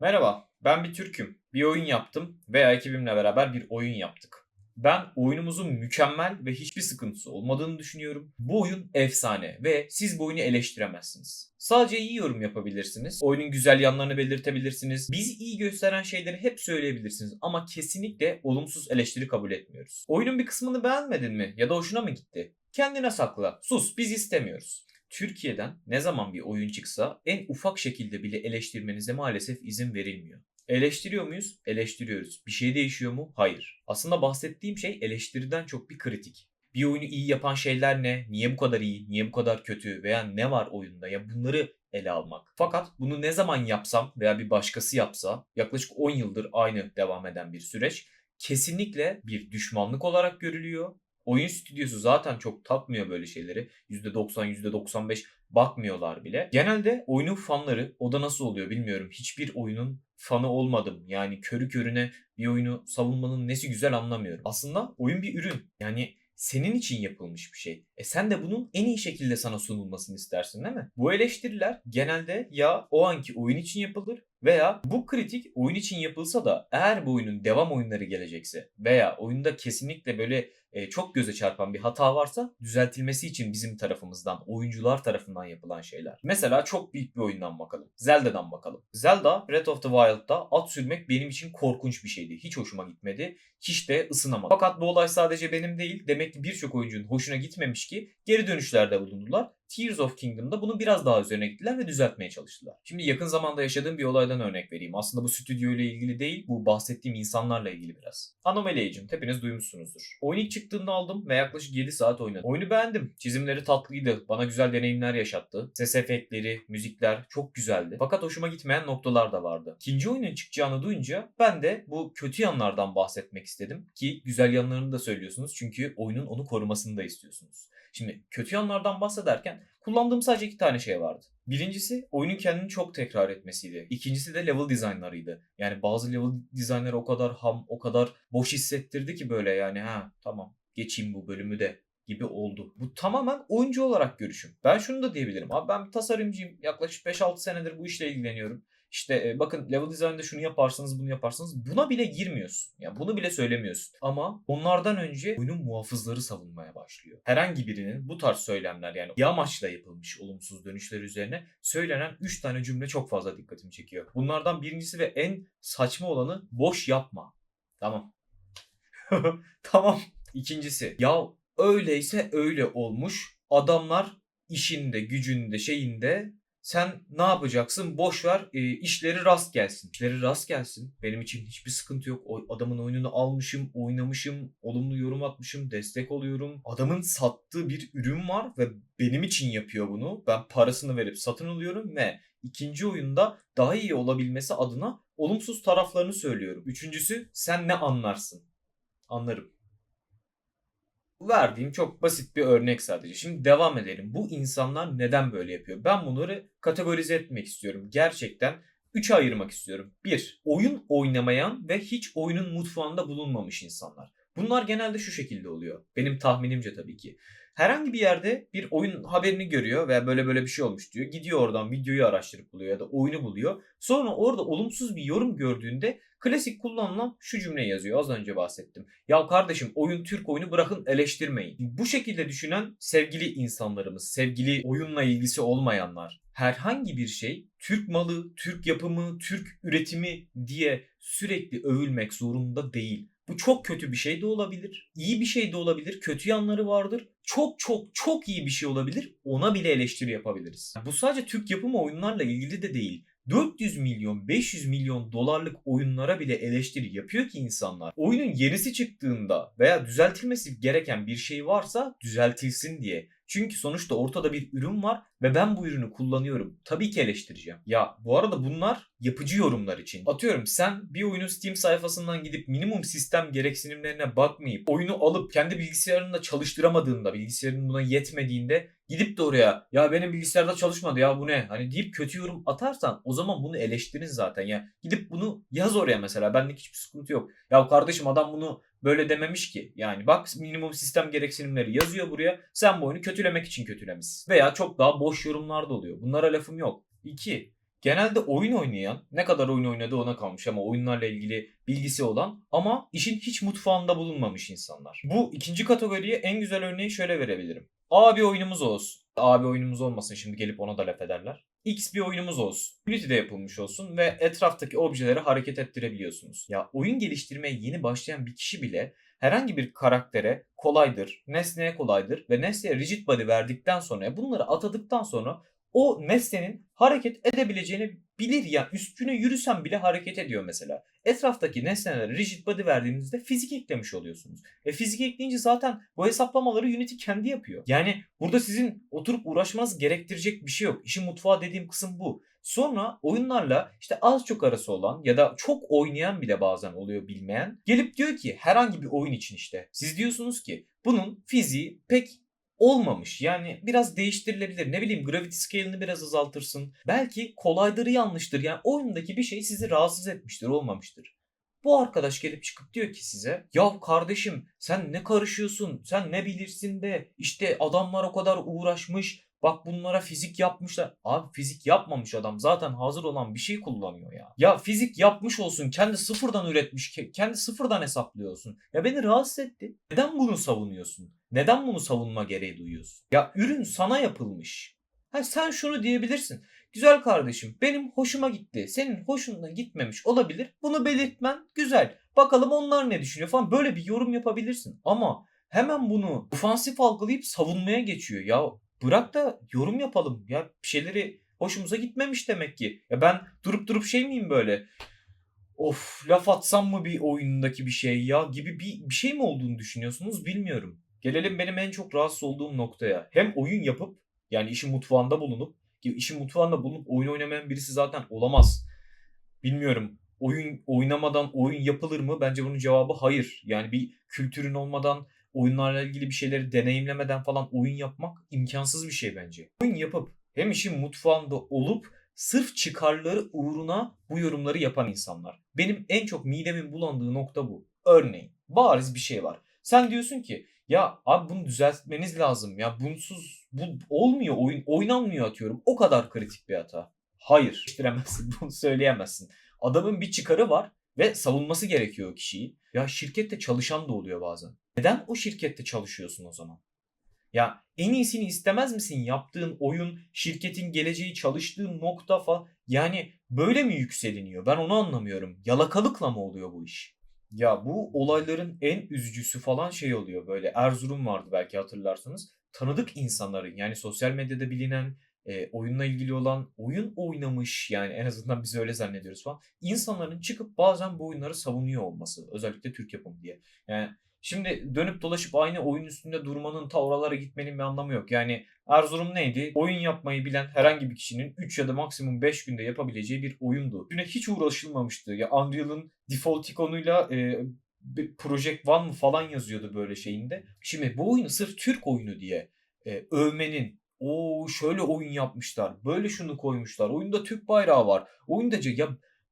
Merhaba, ben bir Türk'üm. Bir oyun yaptım veya ekibimle beraber bir oyun yaptık. Ben oyunumuzun mükemmel ve hiçbir sıkıntısı olmadığını düşünüyorum. Bu oyun efsane ve siz bu oyunu eleştiremezsiniz. Sadece iyi yorum yapabilirsiniz. Oyunun güzel yanlarını belirtebilirsiniz. Bizi iyi gösteren şeyleri hep söyleyebilirsiniz ama kesinlikle olumsuz eleştiri kabul etmiyoruz. Oyunun bir kısmını beğenmedin mi ya da hoşuna mı gitti? Kendine sakla. Sus, biz istemiyoruz. Türkiye'den ne zaman bir oyun çıksa en ufak şekilde bile eleştirmenize maalesef izin verilmiyor. Eleştiriyor muyuz? Eleştiriyoruz. Bir şey değişiyor mu? Hayır. Aslında bahsettiğim şey eleştiriden çok bir kritik. Bir oyunu iyi yapan şeyler ne? Niye bu kadar iyi? Niye bu kadar kötü? Veya ne var oyunda? Ya bunları ele almak. Fakat bunu ne zaman yapsam veya bir başkası yapsa yaklaşık 10 yıldır aynı devam eden bir süreç kesinlikle bir düşmanlık olarak görülüyor. Oyun stüdyosu zaten çok takmıyor böyle şeyleri. %90, %95 bakmıyorlar bile. Genelde oyunun fanları, o da nasıl oluyor bilmiyorum. Hiçbir oyunun fanı olmadım. Yani körü körüne bir oyunu savunmanın nesi güzel anlamıyorum. Aslında oyun bir ürün. Yani senin için yapılmış bir şey. E sen de bunun en iyi şekilde sana sunulmasını istersin değil mi? Bu eleştiriler genelde ya o anki oyun için yapılır veya bu kritik oyun için yapılsa da eğer bu oyunun devam oyunları gelecekse veya oyunda kesinlikle böyle e, çok göze çarpan bir hata varsa düzeltilmesi için bizim tarafımızdan, oyuncular tarafından yapılan şeyler. Mesela çok büyük bir oyundan bakalım. Zelda'dan bakalım. Zelda Breath of the Wild'da at sürmek benim için korkunç bir şeydi. Hiç hoşuma gitmedi. Hiç de ısınamadım. Fakat bu olay sadece benim değil. Demek ki birçok oyuncunun hoşuna gitmemiş ki geri dönüşlerde bulundular. Tears of Kingdom'da bunu biraz daha üzerine gittiler ve düzeltmeye çalıştılar. Şimdi yakın zamanda yaşadığım bir olaydan örnek vereyim. Aslında bu stüdyo ile ilgili değil, bu bahsettiğim insanlarla ilgili biraz. Anomaly Agent hepiniz duymuşsunuzdur. Oyun ilk çıktığında aldım ve yaklaşık 7 saat oynadım. Oyunu beğendim. Çizimleri tatlıydı. Bana güzel deneyimler yaşattı. Ses efektleri, müzikler çok güzeldi. Fakat hoşuma gitmeyen noktalar da vardı. İkinci oyunun çıkacağını duyunca ben de bu kötü yanlardan bahsetmek istedim. Ki güzel yanlarını da söylüyorsunuz çünkü oyunun onu korumasını da istiyorsunuz. Şimdi kötü yanlardan bahsederken kullandığım sadece iki tane şey vardı. Birincisi oyunun kendini çok tekrar etmesiydi. İkincisi de level dizaynlarıydı. Yani bazı level dizaynları o kadar ham, o kadar boş hissettirdi ki böyle yani ha tamam geçeyim bu bölümü de gibi oldu. Bu tamamen oyuncu olarak görüşüm. Ben şunu da diyebilirim. Abi ben bir tasarımcıyım. Yaklaşık 5-6 senedir bu işle ilgileniyorum. İşte e, bakın level design'da şunu yaparsınız bunu yaparsınız. Buna bile girmiyorsun. Yani bunu bile söylemiyorsun. Ama onlardan önce oyunun muhafızları savunmaya başlıyor. Herhangi birinin bu tarz söylemler yani bir amaçla yapılmış olumsuz dönüşler üzerine söylenen 3 tane cümle çok fazla dikkatimi çekiyor. Bunlardan birincisi ve en saçma olanı boş yapma. Tamam. tamam. İkincisi ya öyleyse öyle olmuş. Adamlar işinde, gücünde, şeyinde sen ne yapacaksın? Boş ver e, işleri rast gelsin. İşleri rast gelsin. Benim için hiçbir sıkıntı yok. O adamın oyununu almışım, oynamışım, olumlu yorum atmışım, destek oluyorum. Adamın sattığı bir ürün var ve benim için yapıyor bunu. Ben parasını verip satın alıyorum ve ikinci oyunda daha iyi olabilmesi adına olumsuz taraflarını söylüyorum. Üçüncüsü sen ne anlarsın? Anlarım verdiğim çok basit bir örnek sadece. Şimdi devam edelim. Bu insanlar neden böyle yapıyor? Ben bunları kategorize etmek istiyorum. Gerçekten 3'e ayırmak istiyorum. 1. Oyun oynamayan ve hiç oyunun mutfağında bulunmamış insanlar. Bunlar genelde şu şekilde oluyor. Benim tahminimce tabii ki. Herhangi bir yerde bir oyun haberini görüyor veya böyle böyle bir şey olmuş diyor. Gidiyor oradan videoyu araştırıp buluyor ya da oyunu buluyor. Sonra orada olumsuz bir yorum gördüğünde klasik kullanılan şu cümleyi yazıyor. Az önce bahsettim. Ya kardeşim oyun Türk oyunu bırakın eleştirmeyin. Bu şekilde düşünen sevgili insanlarımız, sevgili oyunla ilgisi olmayanlar herhangi bir şey Türk malı, Türk yapımı, Türk üretimi diye sürekli övülmek zorunda değil. Bu çok kötü bir şey de olabilir. iyi bir şey de olabilir. Kötü yanları vardır. Çok çok çok iyi bir şey olabilir. Ona bile eleştiri yapabiliriz. Bu sadece Türk yapımı oyunlarla ilgili de değil. 400 milyon 500 milyon dolarlık oyunlara bile eleştiri yapıyor ki insanlar. Oyunun yenisi çıktığında veya düzeltilmesi gereken bir şey varsa düzeltilsin diye. Çünkü sonuçta ortada bir ürün var ve ben bu ürünü kullanıyorum. Tabii ki eleştireceğim. Ya bu arada bunlar yapıcı yorumlar için. Atıyorum sen bir oyunun Steam sayfasından gidip minimum sistem gereksinimlerine bakmayıp oyunu alıp kendi bilgisayarında çalıştıramadığında, bilgisayarın buna yetmediğinde gidip de oraya ya benim bilgisayarda çalışmadı ya bu ne? Hani deyip kötü yorum atarsan o zaman bunu eleştirin zaten ya. Gidip bunu yaz oraya mesela. Benlik hiçbir sıkıntı yok. Ya kardeşim adam bunu böyle dememiş ki. Yani bak minimum sistem gereksinimleri yazıyor buraya. Sen bu oyunu kötülemek için kötülemişsin. Veya çok daha boş yorumlar da oluyor. Bunlara lafım yok. 2. genelde oyun oynayan, ne kadar oyun oynadığı ona kalmış ama oyunlarla ilgili bilgisi olan ama işin hiç mutfağında bulunmamış insanlar. Bu ikinci kategoriye en güzel örneği şöyle verebilirim. A bir oyunumuz olsun. A bir oyunumuz olmasın şimdi gelip ona da laf ederler. X bir oyunumuz olsun. Unity'de yapılmış olsun ve etraftaki objeleri hareket ettirebiliyorsunuz. Ya oyun geliştirmeye yeni başlayan bir kişi bile herhangi bir karaktere kolaydır, nesneye kolaydır ve nesneye rigid body verdikten sonra bunları atadıktan sonra o nesnenin hareket edebileceğini bilir ya üstüne yürüsen bile hareket ediyor mesela. Etraftaki nesnelere rigid body verdiğinizde fizik eklemiş oluyorsunuz. E fizik ekleyince zaten bu hesaplamaları Unity kendi yapıyor. Yani burada sizin oturup uğraşmanız gerektirecek bir şey yok. İşin mutfağı dediğim kısım bu. Sonra oyunlarla işte az çok arası olan ya da çok oynayan bile bazen oluyor bilmeyen gelip diyor ki herhangi bir oyun için işte siz diyorsunuz ki bunun fiziği pek olmamış. Yani biraz değiştirilebilir. Ne bileyim gravity scale'ini biraz azaltırsın. Belki kolayları yanlıştır. Yani oyundaki bir şey sizi rahatsız etmiştir, olmamıştır. Bu arkadaş gelip çıkıp diyor ki size ya kardeşim sen ne karışıyorsun sen ne bilirsin de işte adamlar o kadar uğraşmış bak bunlara fizik yapmışlar. Abi fizik yapmamış adam zaten hazır olan bir şey kullanıyor ya. Ya fizik yapmış olsun kendi sıfırdan üretmiş ke- kendi sıfırdan hesaplıyor olsun. Ya beni rahatsız etti. Neden bunu savunuyorsun? Neden bunu savunma gereği duyuyorsun? Ya ürün sana yapılmış. Ha sen şunu diyebilirsin. Güzel kardeşim benim hoşuma gitti. Senin hoşuna gitmemiş olabilir. Bunu belirtmen güzel. Bakalım onlar ne düşünüyor falan. Böyle bir yorum yapabilirsin. Ama hemen bunu ofansif algılayıp savunmaya geçiyor. Ya bırak da yorum yapalım. Ya bir şeyleri hoşumuza gitmemiş demek ki. Ya ben durup durup şey miyim böyle? Of laf atsam mı bir oyundaki bir şey ya gibi bir, bir şey mi olduğunu düşünüyorsunuz bilmiyorum. Gelelim benim en çok rahatsız olduğum noktaya. Hem oyun yapıp yani işin mutfağında bulunup ki işin mutfağında bulunup oyun oynamayan birisi zaten olamaz. Bilmiyorum. Oyun oynamadan oyun yapılır mı? Bence bunun cevabı hayır. Yani bir kültürün olmadan oyunlarla ilgili bir şeyleri deneyimlemeden falan oyun yapmak imkansız bir şey bence. Oyun yapıp hem işin mutfağında olup sırf çıkarları uğruna bu yorumları yapan insanlar. Benim en çok midemin bulandığı nokta bu. Örneğin bariz bir şey var. Sen diyorsun ki ya abi bunu düzeltmeniz lazım ya bunsuz bu olmuyor oyun oynanmıyor atıyorum. O kadar kritik bir hata. Hayır. Bunu söyleyemezsin. Adamın bir çıkarı var ve savunması gerekiyor o kişiyi. Ya şirkette çalışan da oluyor bazen. Neden o şirkette çalışıyorsun o zaman? Ya en iyisini istemez misin? Yaptığın oyun, şirketin geleceği, çalıştığın nokta falan. Yani böyle mi yükseliniyor? Ben onu anlamıyorum. Yalakalıkla mı oluyor bu iş? Ya bu olayların en üzücüsü falan şey oluyor böyle. Erzurum vardı belki hatırlarsanız. Tanıdık insanların yani sosyal medyada bilinen e, oyunla ilgili olan oyun oynamış yani en azından biz öyle zannediyoruz falan. İnsanların çıkıp bazen bu oyunları savunuyor olması özellikle Türk yapımı diye. Yani şimdi dönüp dolaşıp aynı oyun üstünde durmanın ta oralara gitmenin bir anlamı yok. Yani Erzurum neydi? Oyun yapmayı bilen herhangi bir kişinin 3 ya da maksimum 5 günde yapabileceği bir oyundu. Üstüne hiç uğraşılmamıştı. Ya Unreal'ın default ikonuyla e, Project One mı falan yazıyordu böyle şeyinde. Şimdi bu oyunu sırf Türk oyunu diye e, övmenin o şöyle oyun yapmışlar. Böyle şunu koymuşlar. Oyunda Türk bayrağı var. Oyunda ya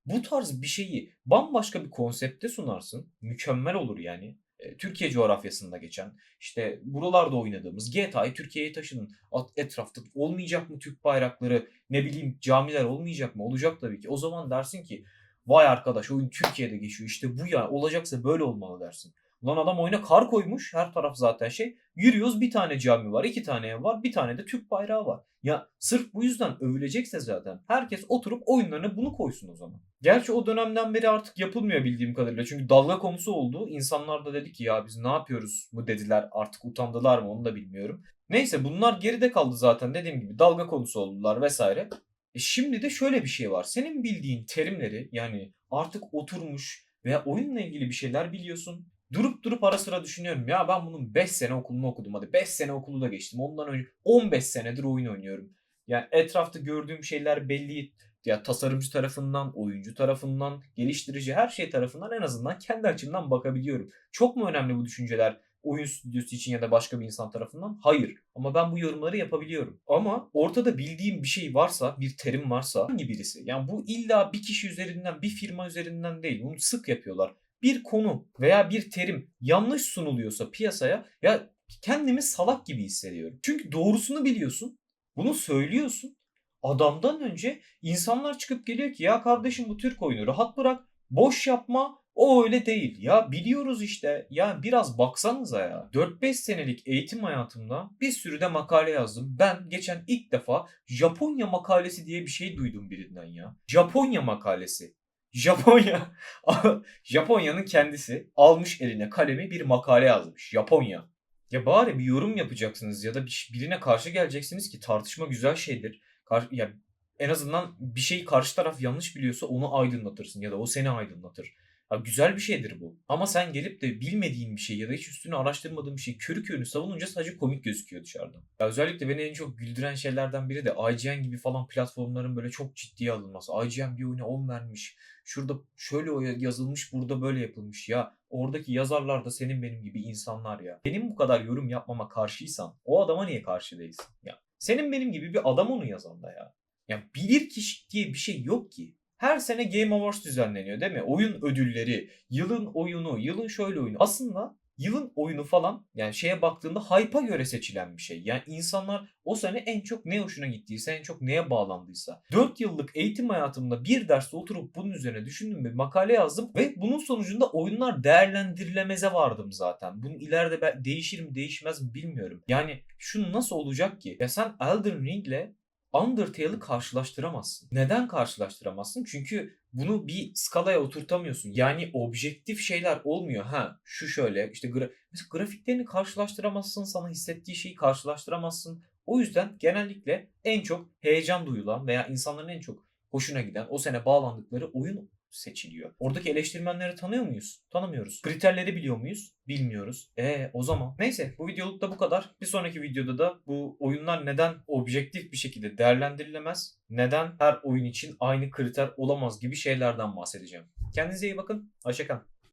bu tarz bir şeyi bambaşka bir konsepte sunarsın. Mükemmel olur yani. E, Türkiye coğrafyasında geçen işte buralarda oynadığımız GTA'yı Türkiye'ye taşının etrafta olmayacak mı Türk bayrakları ne bileyim camiler olmayacak mı olacak tabii ki o zaman dersin ki vay arkadaş oyun Türkiye'de geçiyor işte bu ya olacaksa böyle olmalı dersin. Ulan adam oyuna kar koymuş her taraf zaten şey yürüyoruz bir tane cami var iki tane ev var bir tane de Türk bayrağı var. Ya sırf bu yüzden övülecekse zaten herkes oturup oyunlarına bunu koysun o zaman. Gerçi o dönemden beri artık yapılmıyor bildiğim kadarıyla. Çünkü dalga konusu oldu. İnsanlar da dedi ki ya biz ne yapıyoruz mu dediler. Artık utandılar mı onu da bilmiyorum. Neyse bunlar geride kaldı zaten dediğim gibi dalga konusu oldular vesaire. E şimdi de şöyle bir şey var. Senin bildiğin terimleri yani artık oturmuş veya oyunla ilgili bir şeyler biliyorsun. Durup durup ara sıra düşünüyorum. Ya ben bunun 5 sene okulunu okudum. Hadi 5 sene okulu da geçtim. Ondan önce 15 senedir oyun oynuyorum. Yani etrafta gördüğüm şeyler belli ya tasarımcı tarafından, oyuncu tarafından, geliştirici her şey tarafından en azından kendi açımdan bakabiliyorum. Çok mu önemli bu düşünceler oyun stüdyosu için ya da başka bir insan tarafından? Hayır. Ama ben bu yorumları yapabiliyorum. Ama ortada bildiğim bir şey varsa, bir terim varsa hangi birisi? Yani bu illa bir kişi üzerinden, bir firma üzerinden değil. Bunu sık yapıyorlar. Bir konu veya bir terim yanlış sunuluyorsa piyasaya ya kendimi salak gibi hissediyorum. Çünkü doğrusunu biliyorsun. Bunu söylüyorsun. adamdan önce insanlar çıkıp geliyor ki ya kardeşim bu Türk oyunu rahat bırak. Boş yapma. O öyle değil. Ya biliyoruz işte. Ya biraz baksanıza ya. 4-5 senelik eğitim hayatımda bir sürü de makale yazdım. Ben geçen ilk defa Japonya makalesi diye bir şey duydum birinden ya. Japonya makalesi. Japonya. Japonya'nın kendisi almış eline kalemi bir makale yazmış. Japonya. Ya bari bir yorum yapacaksınız ya da bir- birine karşı geleceksiniz ki tartışma güzel şeydir. Kar- ya en azından bir şeyi karşı taraf yanlış biliyorsa onu aydınlatırsın ya da o seni aydınlatır. Ya güzel bir şeydir bu. Ama sen gelip de bilmediğin bir şey ya da hiç üstüne araştırmadığın bir şey körü körünü savununca sadece komik gözüküyor dışarıdan. Ya özellikle beni en çok güldüren şeylerden biri de IGN gibi falan platformların böyle çok ciddiye alınması. IGN bir oyuna 10 vermiş. Şurada şöyle yazılmış, burada böyle yapılmış. Ya oradaki yazarlar da senin benim gibi insanlar ya. Benim bu kadar yorum yapmama karşıysan o adama niye karşı değilsin? Ya senin benim gibi bir adam onu yazan da ya. Ya bilir kişi diye bir şey yok ki. Her sene Game Awards düzenleniyor değil mi? Oyun ödülleri, yılın oyunu, yılın şöyle oyunu. Aslında yılın oyunu falan yani şeye baktığında hype'a göre seçilen bir şey. Yani insanlar o sene en çok ne hoşuna gittiyse, en çok neye bağlandıysa. 4 yıllık eğitim hayatımda bir derste oturup bunun üzerine düşündüm bir makale yazdım ve bunun sonucunda oyunlar değerlendirilemeze vardım zaten. Bunun ileride ben değişir mi değişmez mi bilmiyorum. Yani şu nasıl olacak ki? Ya sen Elden Ring'le Undertale'ı karşılaştıramazsın. Neden karşılaştıramazsın? Çünkü bunu bir skalaya oturtamıyorsun. Yani objektif şeyler olmuyor. Ha şu şöyle işte gra- mesela grafiklerini karşılaştıramazsın. Sana hissettiği şeyi karşılaştıramazsın. O yüzden genellikle en çok heyecan duyulan veya insanların en çok hoşuna giden o sene bağlandıkları oyun seçiliyor. Oradaki eleştirmenleri tanıyor muyuz? Tanımıyoruz. Kriterleri biliyor muyuz? Bilmiyoruz. E o zaman. Neyse bu videoluk da bu kadar. Bir sonraki videoda da bu oyunlar neden objektif bir şekilde değerlendirilemez? Neden her oyun için aynı kriter olamaz gibi şeylerden bahsedeceğim. Kendinize iyi bakın. Hoşçakalın.